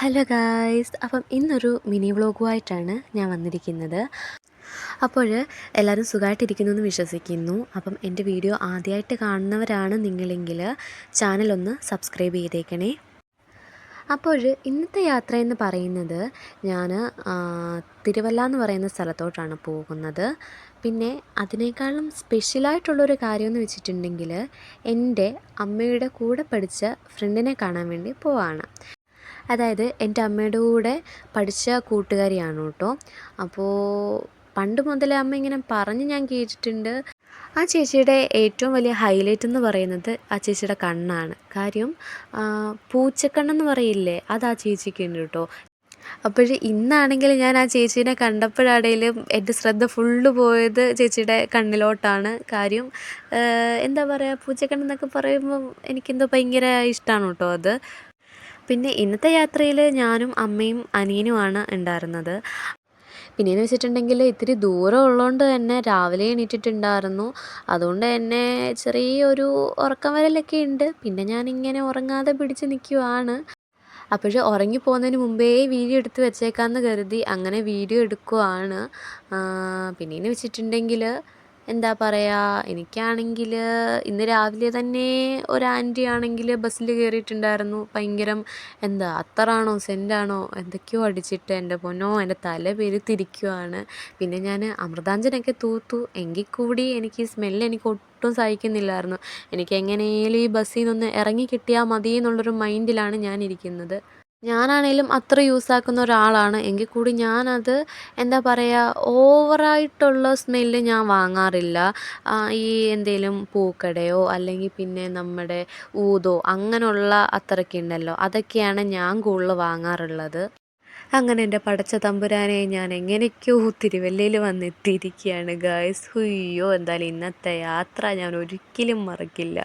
Hello guys അപ്പം ഇന്നൊരു mini വ്ളോഗുമായിട്ടാണ് ഞാൻ വന്നിരിക്കുന്നത്. അപ്പോൾ എല്ലാവരും സുഖമായിട്ടിരിക്കുന്നു എന്ന് വിശ്വസിക്കുന്നു. അപ്പം എന്റെ വീഡിയോ ആദ്യമായിട്ട് കാണുന്നവരാണ് നിങ്ങളെങ്കിൽ ചാനലൊന്ന് സബ്സ്ക്രൈബ് ചെയ്തേക്കണേ. അപ്പോൾ ഇന്നത്തെ യാത്ര എന്ന് പറയുന്നത് ഞാൻ തിരുവല്ല എന്ന് പറയുന്ന സ്ഥലത്തോട്ടാണ് പോകുന്നത്. പിന്നെ അതിനേക്കാളും സ്പെഷ്യലായിട്ടുള്ളൊരു കാര്യമെന്ന് വെച്ചിട്ടുണ്ടെങ്കിൽ എന്റെ അമ്മയുടെ കൂടെ പഠിച്ച ഫ്രണ്ടിനെ കാണാൻ വേണ്ടി പോവാണ്. അതായത് എന്റെ അമ്മയുടെ കൂടെ പഠിച്ച കൂട്ടുകാരിയാണ് കേട്ടോ. അപ്പോൾ പണ്ട് മുതലേ അമ്മ ഇങ്ങനെ പറഞ്ഞ് ഞാൻ കേട്ടിട്ടുണ്ട്. ആ ചേച്ചിയുടെ ഏറ്റവും വലിയ ഹൈലൈറ്റ് എന്ന് പറയുന്നത് ആ ചേച്ചിയുടെ കണ്ണാണ്. കാര്യം പൂച്ചക്കണ്ണെന്ന് പറയില്ലേ അത് ആ ചേച്ചിക്ക് ഉണ്ട് കേട്ടോ. അപ്പോൾ ഇന്നാണെങ്കിൽ ഞാൻ ആ ചേച്ചീനെ കണ്ടപ്പോഴാണേലും എന്റെ ശ്രദ്ധ ഫുള്ള് പോയത് ചേച്ചിയുടെ കണ്ണിലോട്ടാണ്. കാര്യം എന്താ പറയുക പൂച്ചക്കണ്ണെന്നൊക്കെ പറയുമ്പം എനിക്കെന്തോ ഭയങ്കര ഇഷ്ടമാണ് കേട്ടോ അത്. പിന്നെ ഇന്നത്തെ യാത്രയിൽ ഞാനും അമ്മയും അനിയനുമാണ് ഉണ്ടായിരുന്നത്. പിന്നെയെന്ന് വെച്ചിട്ടുണ്ടെങ്കിൽ ഇത്തിരി ദൂരം ഉള്ളതുകൊണ്ട് തന്നെ രാവിലെ എണീറ്റിട്ടുണ്ടായിരുന്നു. അതുകൊണ്ട് തന്നെ ചെറിയൊരു ഉറക്കം വരലൊക്കെ ഉണ്ട് പിന്നെ ഞാനിങ്ങനെ ഉറങ്ങാതെ പിടിച്ച് നിൽക്കുവാണ് അപ്പോൾ ഉറങ്ങിപ്പോകുന്നതിന് മുമ്പേ വീഡിയോ എടുത്ത് വെച്ചേക്കാമെന്ന് കരുതി അങ്ങനെ വീഡിയോ എടുക്കുവാണ്. പിന്നെയെന്ന് വെച്ചിട്ടുണ്ടെങ്കിൽ എന്താ പറയുക എനിക്കാണെങ്കിൽ ഇന്ന് രാവിലെ തന്നെ ഒരു ആന്റി ആണെങ്കിൽ ബസ്സിൽ കയറിയിട്ടുണ്ടായിരുന്നു. ഭയങ്കരം എന്താ അത്തറാണോ സെന്റാണോ എന്തൊക്കെയോ അടിച്ചിട്ട് എന്റെ പൊന്നോ എന്റെ തല പെരുത്തിരിക്കുവാണ് പിന്നെ ഞാൻ അമൃതാഞ്ജനൊക്കെ തൂത്തു. എങ്കിൽ കൂടി എനിക്ക് സ്മെല്ല് എനിക്ക് ഒട്ടും സഹിക്കുന്നില്ലായിരുന്നു. എനിക്ക് എങ്ങനെയും ഈ ബസ്സിൽ നിന്നൊന്ന് ഇറങ്ങി കിട്ടിയാൽ മതി എന്നുള്ളൊരു മൈൻഡിലാണ് ഞാൻ ഞാനാണേലും അത്ര യൂസാക്കുന്ന ഒരാളാണ്. എങ്കിൽ കൂടി ഞാനത് എന്താ പറയുക ഓവറായിട്ടുള്ള സ്മെല്ല് ഞാൻ വാങ്ങാറില്ല. ഈ എന്തേലും പൂക്കടയോ അല്ലെങ്കിൽ പിന്നെ നമ്മുടെ ഊതോ അങ്ങനെയുള്ള അത്രയ്ക്ക് ഉണ്ടല്ലോ. അതൊക്കെയാണ് ഞാൻ കൂടുതൽ വാങ്ങാറുള്ളത്. അങ്ങനെ എന്റെ പടച്ച തമ്പുരാനെ ഞാൻ എങ്ങനെയൊക്കെയോ തിരുവല്ലയിൽ വന്നെത്തിയിരിക്കുകയാണ് ഗായ്സ് ഹുയ്യോ എന്തായാലും ഇന്നത്തെ യാത്ര ഞാൻ ഒരിക്കലും മറക്കില്ല.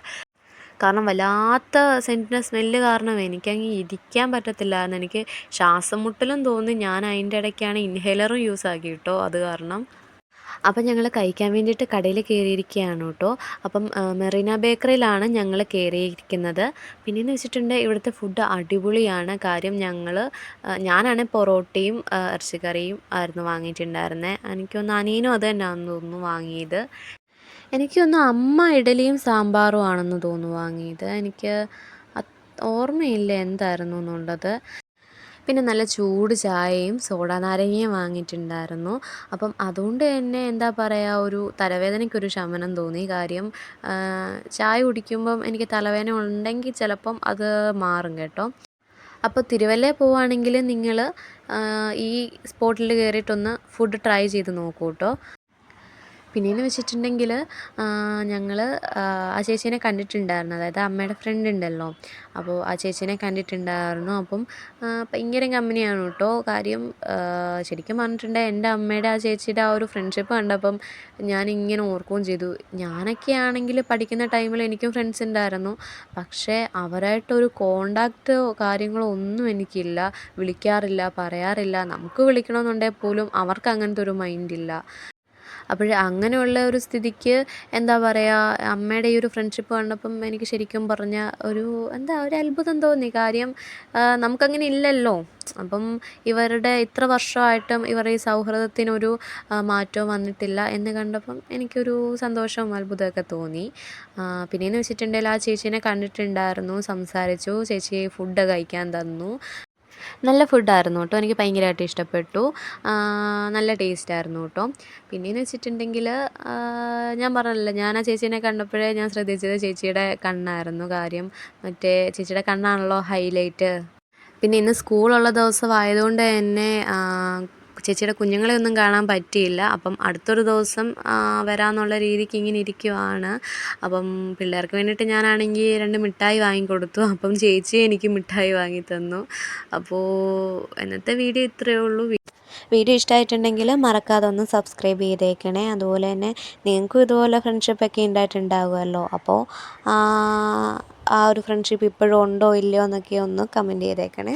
കാരണം വല്ലാത്ത സെന്റിന്റെ സ്മെല്ല് കാരണം എനിക്കങ്ങ് ഇരിക്കാൻ പറ്റത്തില്ലായിരുന്നു എനിക്ക് ശ്വാസം മുട്ടലും തോന്നി ഞാൻ അതിന്റെ ഇടയ്ക്കാണ് ഇൻഹേലറും യൂസ് ആക്കി കേട്ടോ. അത് കാരണം. അപ്പം ഞങ്ങൾ കഴിക്കാൻ വേണ്ടിയിട്ട് കടയിൽ കയറിയിരിക്കുകയാണ് കേട്ടോ. അപ്പം മെറീന ബേക്കറിയിലാണ് ഞങ്ങൾ കയറിയിരിക്കുന്നത് പിന്നെയെന്ന് വെച്ചിട്ടുണ്ടെങ്കിൽ ഇവിടുത്തെ ഫുഡ് അടിപൊളിയാണ്. കാര്യം ഞങ്ങൾ ഞാനാണ് പൊറോട്ടയും ഇറച്ചിക്കറിയും ആയിരുന്നു വാങ്ങിയിട്ടുണ്ടായിരുന്നത് എനിക്കൊന്ന് അനിയനും അത് തന്നെയാണെന്ന് തോന്നുന്നു വാങ്ങിയത്. എനിക്ക് തോന്നുന്നു അമ്മ ഇഡലിയും സാമ്പാറും ആണെന്ന് തോന്നുന്നു വാങ്ങിയത്. എനിക്ക് ഓർമ്മയില്ല എന്തായിരുന്നു എന്നുള്ളത്. പിന്നെ നല്ല ചൂട് ചായയും സോഡ നാരങ്ങയും വാങ്ങിയിട്ടുണ്ടായിരുന്നു. അപ്പം അതുകൊണ്ട് തന്നെ എന്താ പറയുക ഒരു തലവേദനയ്ക്കൊരു ശമനം തോന്നി. കാര്യം ചായ കുടിക്കുമ്പം എനിക്ക് തലവേദന ഉണ്ടെങ്കിൽ ചിലപ്പം അത് മാറും കേട്ടോ. അപ്പോൾ തിരുവല്ല പോവുകയാണെങ്കിൽ നിങ്ങൾ ഈ സ്പോട്ടിൽ കയറിയിട്ടൊന്ന് ഫുഡ് ട്രൈ ചെയ്ത് നോക്കൂ കേട്ടോ. പിന്നെയെന്ന് വെച്ചിട്ടുണ്ടെങ്കിൽ ഞങ്ങൾ ആ ചേച്ചീനെ കണ്ടിട്ടുണ്ടായിരുന്നു. അതായത് അമ്മയുടെ ഫ്രണ്ട് ഉണ്ടല്ലോ. അപ്പോൾ ആ ചേച്ചീനെ കണ്ടിട്ടുണ്ടായിരുന്നു. അപ്പം ഭയങ്കര കമ്പനിയാണ് കേട്ടോ. കാര്യം ശരിക്കും പറഞ്ഞിട്ടുണ്ടെങ്കിൽ എന്റെ അമ്മയുടെ ആ ചേച്ചിയുടെ ആ ഒരു ഫ്രണ്ട്ഷിപ്പ് കണ്ടപ്പം ഞാനിങ്ങനെ ഓർക്കുകയും ചെയ്തു. ഞാനൊക്കെ ആണെങ്കിൽ പഠിക്കുന്ന ടൈമിൽ എനിക്കും ഫ്രണ്ട്സ് ഉണ്ടായിരുന്നു. പക്ഷേ അവരായിട്ടൊരു കോണ്ടാക്റ്റോ കാര്യങ്ങളോ ഒന്നും എനിക്കില്ല. വിളിക്കാറില്ല പറയാറില്ല. നമുക്ക് വിളിക്കണമെന്നുണ്ടെങ്കിൽ പോലും അവർക്ക് അങ്ങനത്തെ ഒരു മൈൻഡില്ല അപ്പോൾ അങ്ങനെയുള്ള ഒരു സ്ഥിതിക്ക് എന്താ പറയുക അമ്മയുടെ ഈ ഒരു ഫ്രണ്ട്ഷിപ്പ് കണ്ടപ്പം എനിക്ക് ശരിക്കും പറഞ്ഞാൽ ഒരു എന്താ ഒരു അത്ഭുതം തോന്നി. കാര്യം നമുക്കങ്ങനെ ഇല്ലല്ലോ. അപ്പം ഇവരുടെ ഇത്ര വർഷമായിട്ടും ഇവരുടെ ഈ സൗഹൃദത്തിനൊരു മാറ്റവും വന്നിട്ടില്ല എന്ന് കണ്ടപ്പം എനിക്കൊരു സന്തോഷവും അത്ഭുതമൊക്കെ തോന്നി. പിന്നെയെന്ന് വെച്ചിട്ടുണ്ടെങ്കിൽ ആ ചേച്ചീനെ കണ്ടിട്ടുണ്ടായിരുന്നു സംസാരിച്ചു. ചേച്ചി ഫുഡ് കഴിക്കാൻ തന്നു. നല്ല ഫുഡായിരുന്നു കേട്ടോ. എനിക്ക് ഭയങ്കരമായിട്ട് ഇഷ്ടപ്പെട്ടു. നല്ല ടേസ്റ്റായിരുന്നു കേട്ടോ. പിന്നെയെന്ന് വെച്ചിട്ടുണ്ടെങ്കിൽ ഞാൻ പറഞ്ഞല്ലോ ഞാൻ ആ ചേച്ചീനെ കണ്ടപ്പോഴേ ഞാൻ ശ്രദ്ധിച്ചത് ചേച്ചിയുടെ കണ്ണായിരുന്നു കാര്യം. മറ്റേ ചേച്ചിയുടെ കണ്ണാണല്ലോ ഹൈലൈറ്റ് പിന്നെ ഇന്ന് സ്കൂളുള്ള ദിവസമായതുകൊണ്ട് തന്നെ ചേച്ചിയുടെ കുഞ്ഞുങ്ങളെ ഒന്നും കാണാൻ പറ്റിയില്ല. അപ്പം അടുത്തൊരു ദിവസം വരാമെന്നുള്ള രീതിക്ക് ഇങ്ങനെ ഇരിക്കുവാണ്. അപ്പം പിള്ളേർക്ക് വേണ്ടിയിട്ട് ഞാനാണെങ്കിൽ രണ്ട് മിഠായി വാങ്ങിക്കൊടുത്തു. അപ്പം ചേച്ചി എനിക്ക് മിഠായി വാങ്ങി തന്നു. അപ്പോൾ ഇന്നത്തെ വീഡിയോ ഇത്രയേ ഉള്ളൂ. വീഡിയോ ഇഷ്ടമായിട്ടുണ്ടെങ്കിൽ മറക്കാതെ ഒന്ന് സബ്സ്ക്രൈബ് ചെയ്തേക്കണേ. അതുപോലെ തന്നെ നിങ്ങൾക്കും ഇതുപോലെ ഫ്രണ്ട്ഷിപ്പൊക്കെ ഉണ്ടായിട്ടുണ്ടാകുമല്ലോ അപ്പോൾ ആ ഒരു ഫ്രണ്ട്ഷിപ്പ് ഇപ്പോഴും ഉണ്ടോ ഇല്ലയോ എന്നൊക്കെ ഒന്ന് കമന്റ് ചെയ്തേക്കണേ.